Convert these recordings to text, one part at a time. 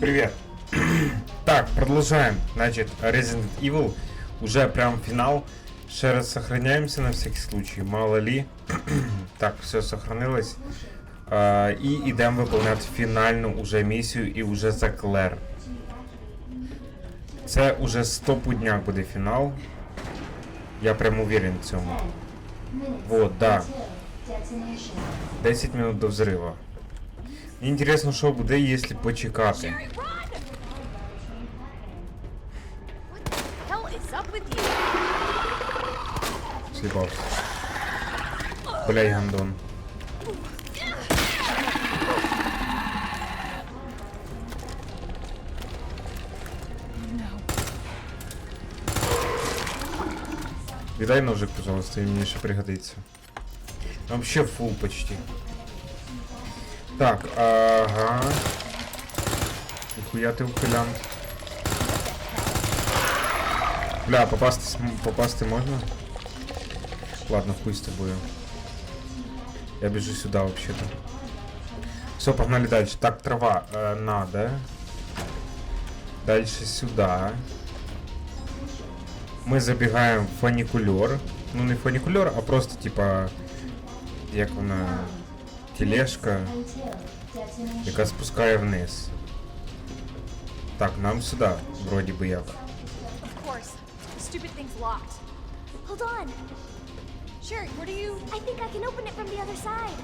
Привет. так, продолжаем. Значит, Resident Evil. Уже прям финал. Ще раз сохраняемся на всякий случай. Мало ли. так, все сохранилось. А, і йдемо виконувати фінальну уже місію і уже за Клер. Це уже стопудняк буде фінал. Я прям уверен в цьому. Вот, да. 10 минут до взрива. Мені інтересно, що буде, якщо почекати. Sherry, run! What the hell is up with you? Сліпався. Бляй, гандон. Віддай ножик, пожалуйста, він мені ще пригодиться. Вообще фул почти. Так, ага. Ніхуя ти ухилянт. Бля, попасти, см- попасти можна? Ладно, хуй с тобою. Я бежу сюда вообще-то. Все, погнали дальше. Так, трава э, надо. Дальше сюда. Мы забегаем в фуникулер. Ну, не фуникулер, а просто типа. Як вона. Тележка, яка спускає вниз. Так, нам сюди, вроді би як. Of course. The stupid thing's locked. Hold on. Sherry, where do you... I think I can open it from the other side.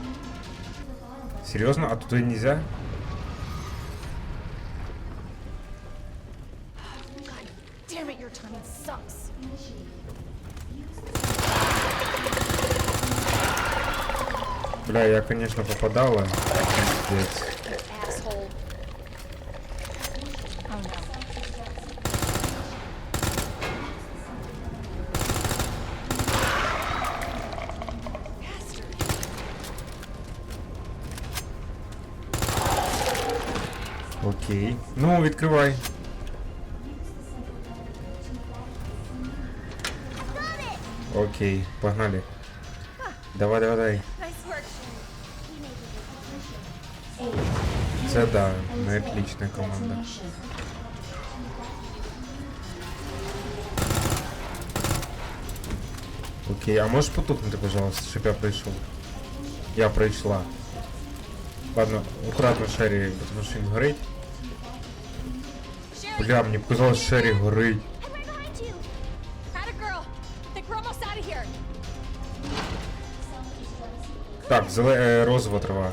Серйозно? А туди нельзя? God damn it, your timing sucks. Бля, я, конечно, попадала. Пиздец. Окей. Ну, відкривай. Окей, погнали. Давай, давай, давай. Це да, ну отличная команда. Окей, а можешь потухнути, пожалуйста, щоб я прийшов? Я прийшла. Ладно, аккуратно Шері, тому що він горить. Бля, мені показалось, Шері горить. Так, зеле... е, розова трава.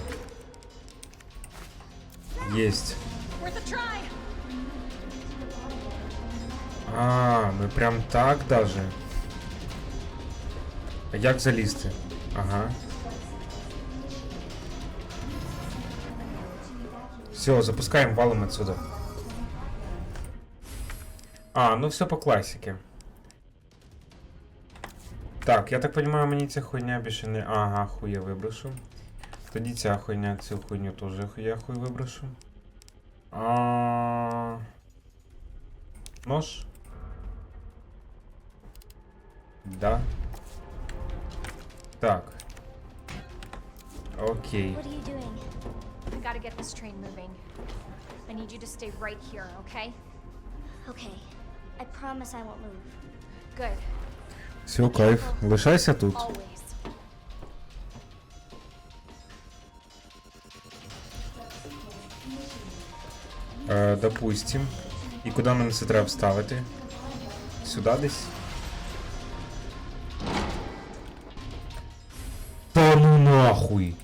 Try. А, ми прям так даже. А як залізти? Ага. Все, запускаем валом отсюда. А, ну все по классике. Так, я так понимаю, мені ця хуйня більше не. Ага, хуй я виброшу. Тоді ця хуйня, цю хуйню теж хуй я хуй виброшу. А... Нож? Да. Так. Окей. What are you doing? I gotta get this train moving. I need you to stay right here, okay? Okay. I promise I won't move. Good. Все, кайф. Лишайся тут. Always. Е, допустим. І куди мене це треба вставити? Сюди десь? Та ну нахуй!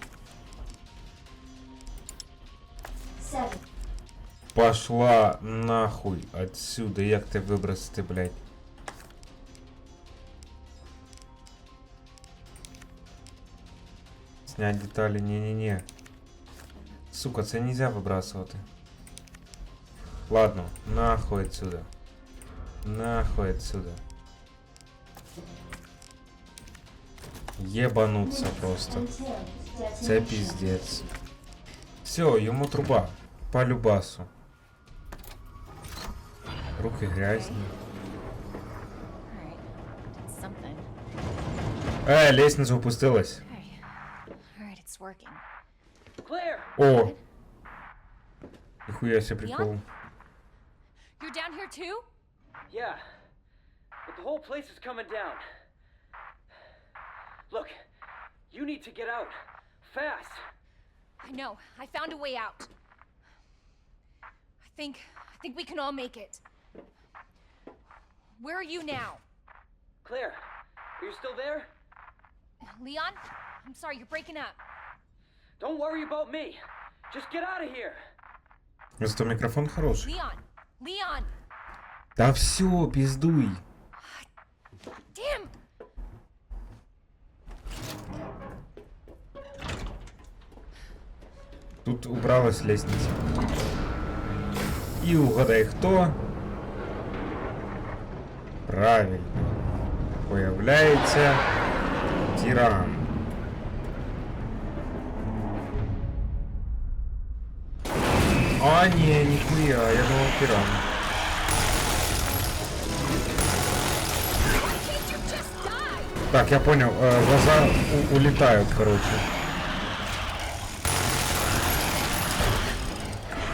Пошла нахуй отсюда. Як ти вибросити, блядь? Снять деталі, не-не-не. Сука, це нельзя вибрасувати. Ладно, нахуй отсюда. Нахуй отсюда. Ебануться просто. Це пиздец. Все, йому труба. По любасу. Руки грязні. It's working. Claire! О! Ніхуя себе прикол. Yeah. But the whole place is coming down. Look, you need to get out. Fast. I know. I found a way out. I think. I think we can all make it. Where are you now? Claire, are you still there? Leon? I'm sorry, you're breaking up. Don't worry about me. Just get out of here. Зато мікрофон хороший. Leon! Leon! Та все, піздуй. Damn! Тут убралась лестница. И угадай, кто? Правильно. Появляется тиран. А, не, нихуя, я думал тиран. Так, я понял, э, глаза у- улетают, короче.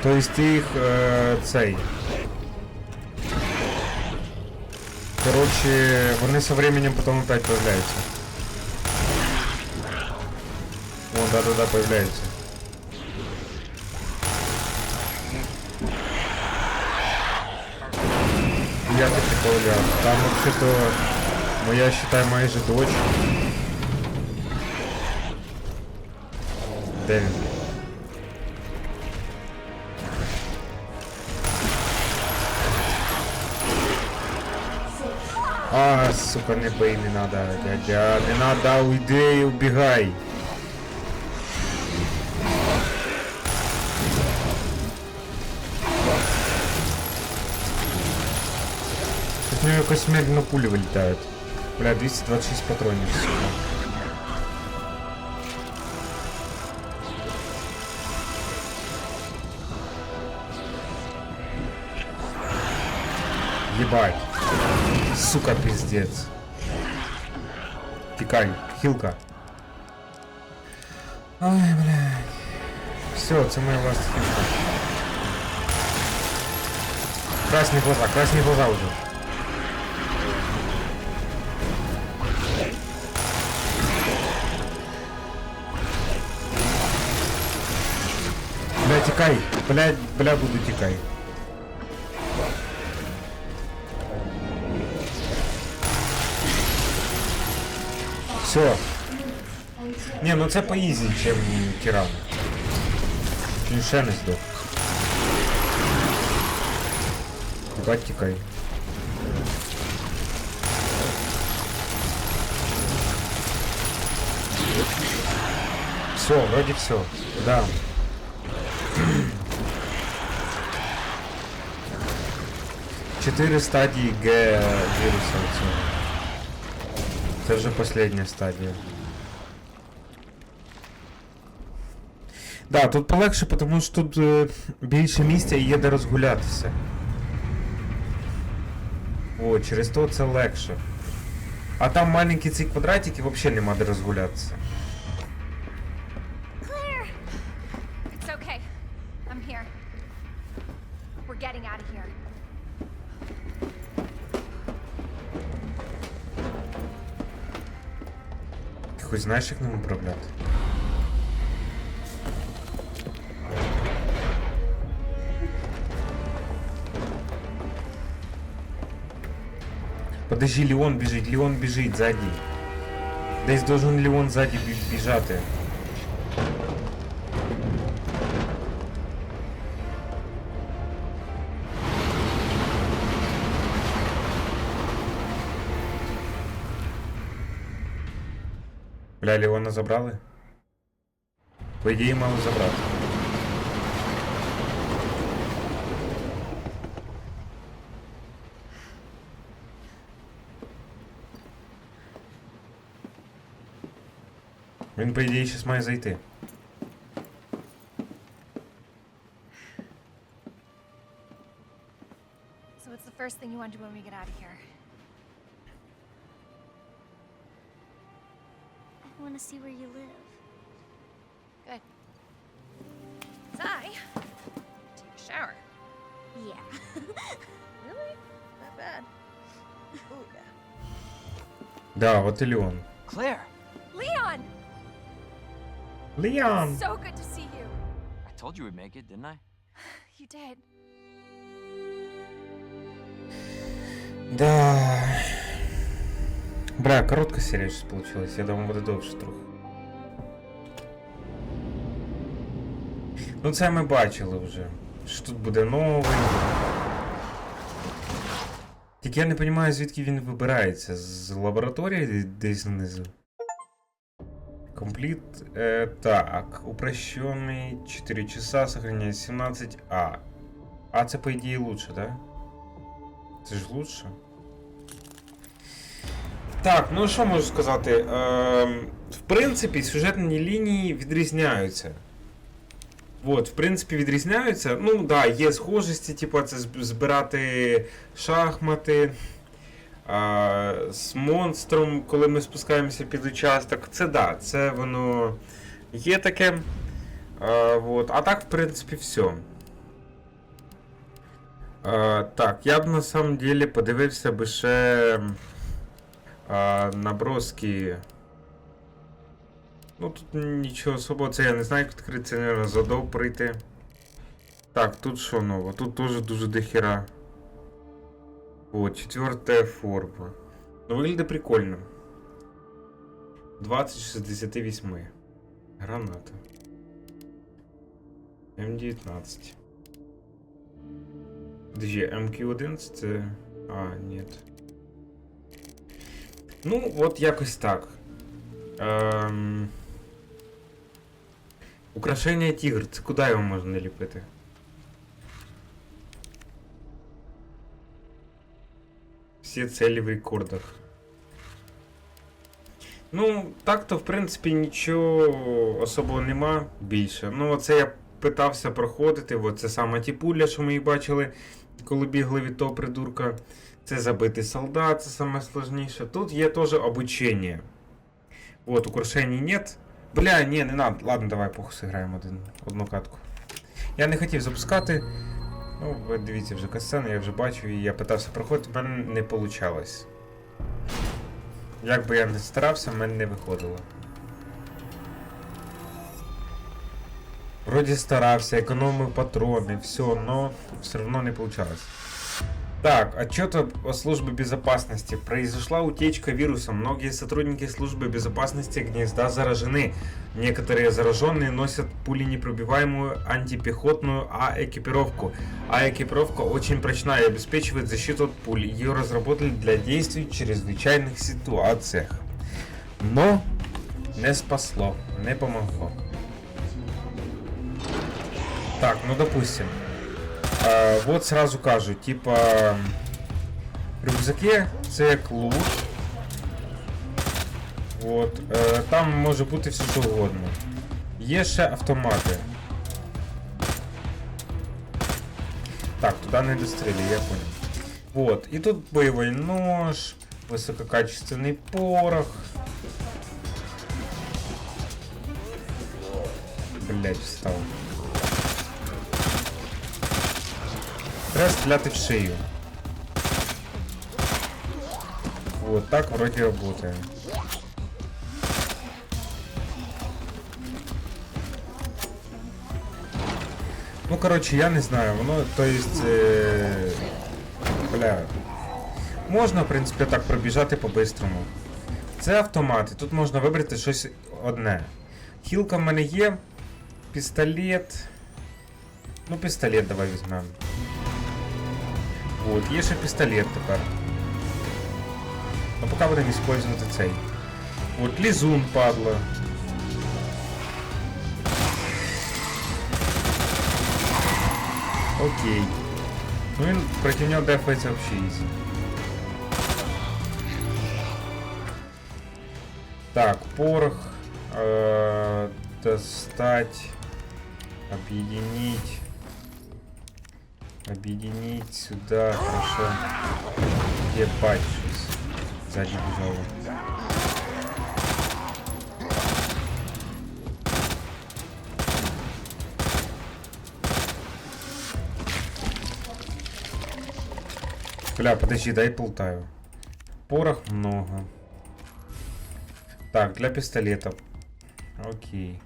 То есть ты их э, цей. Короче, вони со временем потом опять появляются. О, да-да-да, появляются. Я так приколял. Там вообще-то моя, считай, моя же дочь. Дэвид. А, сука, не бей, не надо, дядя, не надо, уйди, убегай. Тут у нього якось пулі вилітають. Бля, 226 патронів, сука. Ебать. Сука, пиздец. Тикай, хилка. Ай, блядь. Все, це моя власть хилка. Красні глаза, красні глаза уже. Бля, тікай, бля, бля, буду тікай. Все. Не, ну це поїзі, чим тиран. Він ще не здох. Бать тікай. Все, вроде все. Да. Чотири стадії Г віруса цього. Це вже остання стадія. Да, тут полегше, тому що тут е, більше місця і є де розгулятися. О, через то це легше. А там маленькі ці квадратики взагалі нема де розгулятися. знаєш, як ним управляти? Подожди, Леон біжить, Леон біжить ззаді. Десь должен Леон ззаді бі- біжати. Бля, Леона забрали? По ідеї мали забрати. Він, по ідеї, зараз має зайти. So, what's the first thing you want to do when we get out of here? want to see where you live. Good. As I take a shower. Yeah. Really? That bad? Ooh, yeah. Да, от і Леон. Claire, Leon! Леон! So good to see you. I told you we'd make it, didn't I? You did. Да. Бля, коротка серія щось получилась. Я думаю, буде довше трохи. Ну це ми бачили вже. Що тут буде новий. Тільки я не розумію, звідки він вибирається. З лабораторії десь знизу. Компліт. Е, так. Упрощенный 4 часа, сохраняет 17А. А це по ідеї лучше, да? Це ж лучше. Так, ну що можу сказати? Ем, в принципі, сюжетні лінії відрізняються. От, в принципі, відрізняються. Ну, так, да, є схожості, типу, це збирати шахмати. А, з монстром, коли ми спускаємося під участок. Це да, це воно є таке. А, вот. а так, в принципі, все. А, так, я б на самом деле подивився би ще а, наброски. Ну тут нічого особого, це я не знаю, як відкрити, це, наверное, задов прийти. Так, тут що ново? Тут теж дуже дохера. Вот, четвертая форма. Ну, выглядит прикольно. 2068. Граната. М19. Подожди, МК-11 це... А, нет. Ну, от якось так. Ем... Украшення тігр. Це куди його можна наліпити? Всі цілі в рекордах. Ну, так-то, в принципі, нічого особого нема більше. Ну, оце я питався проходити. От це саме ті пуля, що ми її бачили, коли бігли від того придурка. Це забитий солдат, це саме сложніше. Тут є теж обучення. Вот, украшений нет. Бля, ні, не надо. Ладно, давай похуй сыграємо один, одну катку. Я не хотів запускати. Ну, ви дивіться вже касцену, я вже бачу, і я питався проходити, в мене не вийшло. Як би я не старався, в мене не виходило. Вроді старався, економив патрони, все, но все равно не получалось. Так, отчет о службе безопасности. Произошла утечка вируса. Многие сотрудники службы безопасности гнезда заражены. Некоторые зараженные носят пуленепробиваемую антипехотную А-экипировку. А-экипировка очень прочная и обеспечивает защиту от пуль. Ее разработали для действий в чрезвычайных ситуациях. Но не спасло, не помогло. Так, ну допустим. Вот сразу кажу, типа рюкзаки це як лут. От, е, там може бути все що угодно. Є ще автомати. Так, туди не дострілі, я понял. Вот, і тут бойовий нож, висококачественний порох. Блять, встав. Треба стріляти в шию. Вот так вроде работает. Ну, короче, я не знаю, воно, то есть, е... бля. Можна, в принципі, так пробіжати по-бистрому. Це автомати, тут можна вибрати щось одне. Хілка в мене є. Пістолет. Ну, пістолет давай візьмемо. Вот, є ще пістолет тепер. Ну поки будемо использовать цей. От лізун падла. Окей. Ну він проти нього дефається вообще ізі. Так, порох. Э, достать. Объединить. Объединить сюда, хорошо. Ебать, сейчас. Сзади бежало. Бля, подожди, дай полтаю. Порох много. Так, для пистолета. Окей.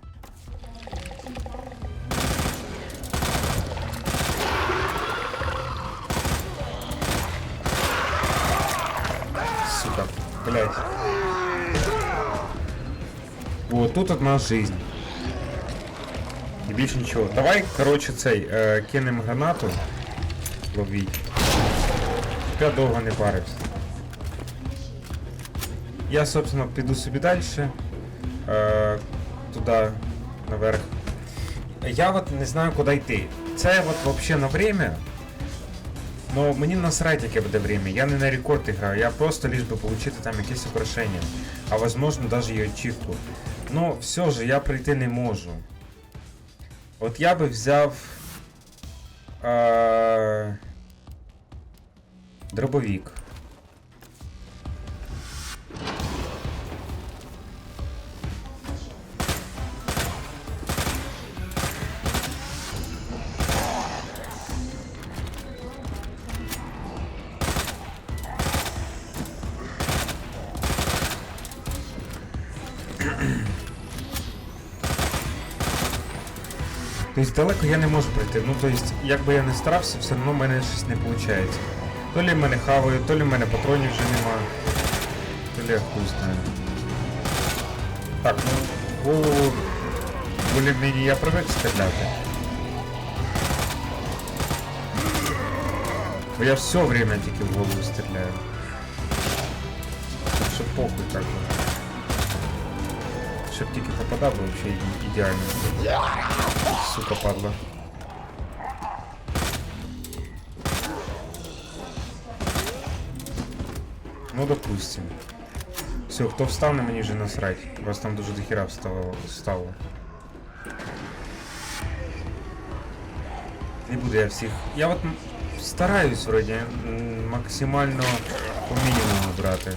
Блядь. Вот тут одна жизнь. І більше нічого. Давай, коротше, цей, е, кинемо гранату. Ловіть. Я довго не парився. Я, собственно, піду собі далі. Е, туди, наверх. Я от не знаю, куди йти. Це от вообще на время. Но мені насрать, яке буде время. Я не на рекорд граю, я просто лиш би получити там якесь украшення. А возможно даже і ачівку. Ну, все же я прийти не можу. От я би взяв. Е, дробовик. Тобто далеко я не можу пройти. Ну, тобто, як би я не старався, все одно в мене щось не виходить. То лі мене хавають, то лі в мене патронів вже нема. То лі я хуй знаю. Так, ну, голову более-менее я привик стріляти. Бо я все время тільки в голову стріляю. Так що похуй. Щоб тільки попадав, вообще і- ідеально. Сука, падла. Ну, допустим. Все, хто встав, на мені вже насрать. У вас там дуже дохера встало. встало. Не буду я всіх. Я от м- стараюсь вроді м, максимально по мінімуму брати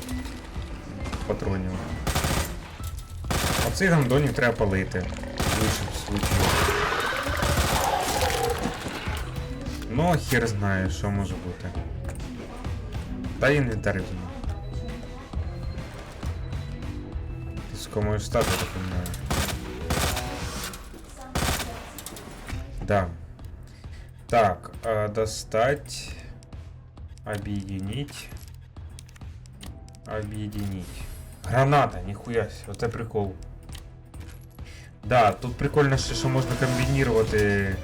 патронів. Оцих гандонів треба палити. Ну, хер знає, що може бути. Та інвентар. Ти сука можеш стати, так понимаю. Да. Так, а, достать. Объединить. Объединить. Граната, ніхуя себе, оце прикол. Да, тут прикольно ще, що можна комбінувати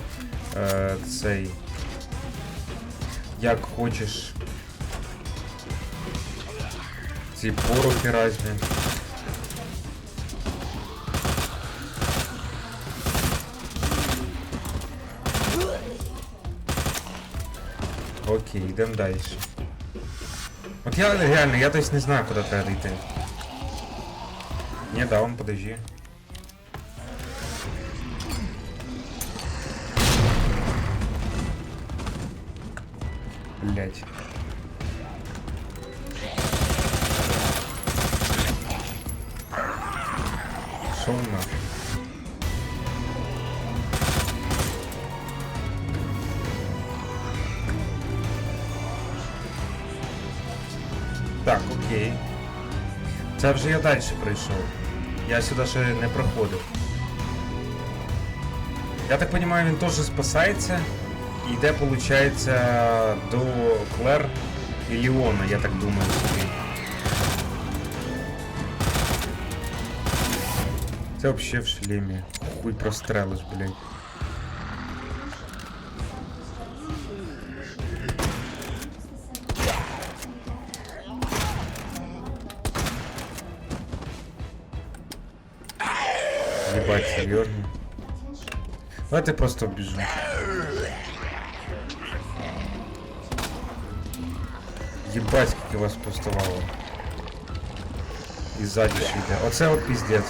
е, цей. Як хочеш. Ці порохи різні. Окей, йдемо далі. От я реально, я десь не знаю, куди треба йти. Не, да, он подожди. Блять. Шо нахуй? Так, окей. Це вже я далі прийшов. Я сюди ще не проходив. Я так розумію, він теж спасається і йде, виходить, до Клер і Леона, я так думаю собі. Це взагалі в шлемі. Хуй прострелиш, блядь. Ебать, серьезно? Давайте просто убежу. Ебать, как я вас поставало. І ззаді ще йде. Оце от піздець.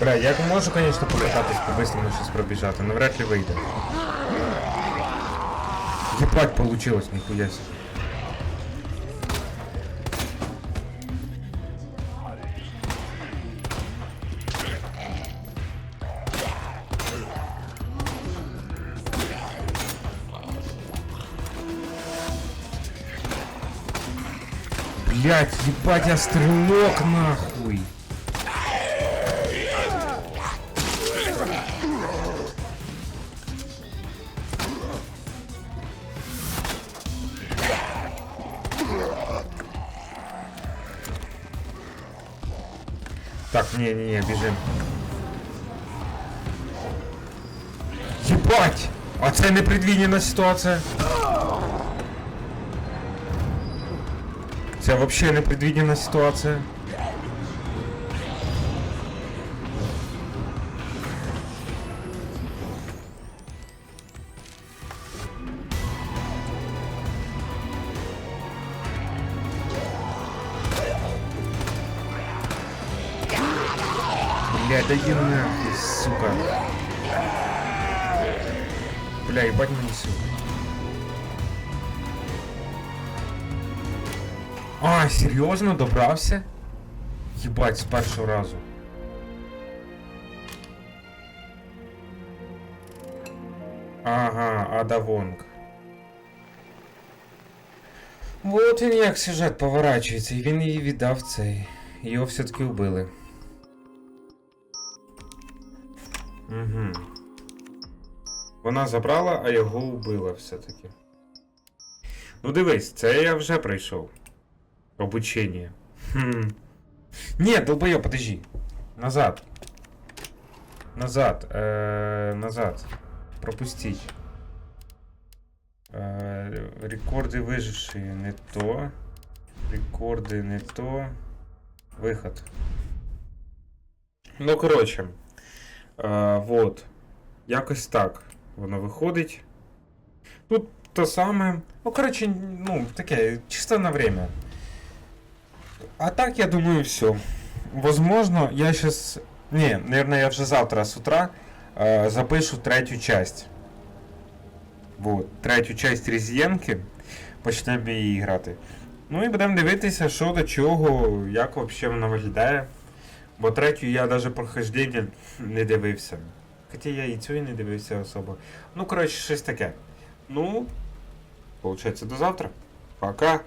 Бля, я можу, конечно, покататись по-быстрому сейчас пробежать, но вряд ли выйдет. Ебать, получилось, нихуя себе. Блять, ебать, я стрелок нахуй. Так, не-не-не, бежим. Ебать! А це непредвидена ситуація. Це вообще непредвидена ситуація. Бля, да иди нахуй, сука. Бля, ебать мені сука. Серйозно добрався? Єбать, з першого разу. Ага, Ада Вонг. Вот він як сюжет поворачується, і він її віддав цей. Його все-таки вбили. Угу. Вона забрала, а його вбила все-таки. Ну дивись, це я вже пройшов. Обучение. Хм. Нет, долбоёб, подожди. Назад. Назад. Э, назад. Пропустить. Э, рекорды выжившие не то. Рекорды не то. Выход. Ну, коротше. Е, вот. Якось так воно виходить. Тут те саме. Ну, коротше, ну, таке, чисто на время. А так, я думаю, все. Возможно, я сейчас... Не, наверное, я вже завтра с утра э, запишу третю часть. Вот, третю часть Різєнки. Почнемо її грати. Ну і будемо дивитися, що до чого, як взагалі вона виглядає. Бо третю я навіть прохождення не дивився. Хоча я і цю і не дивився особо. Ну, коротше, щось таке. Ну, виходить, до завтра. Пока.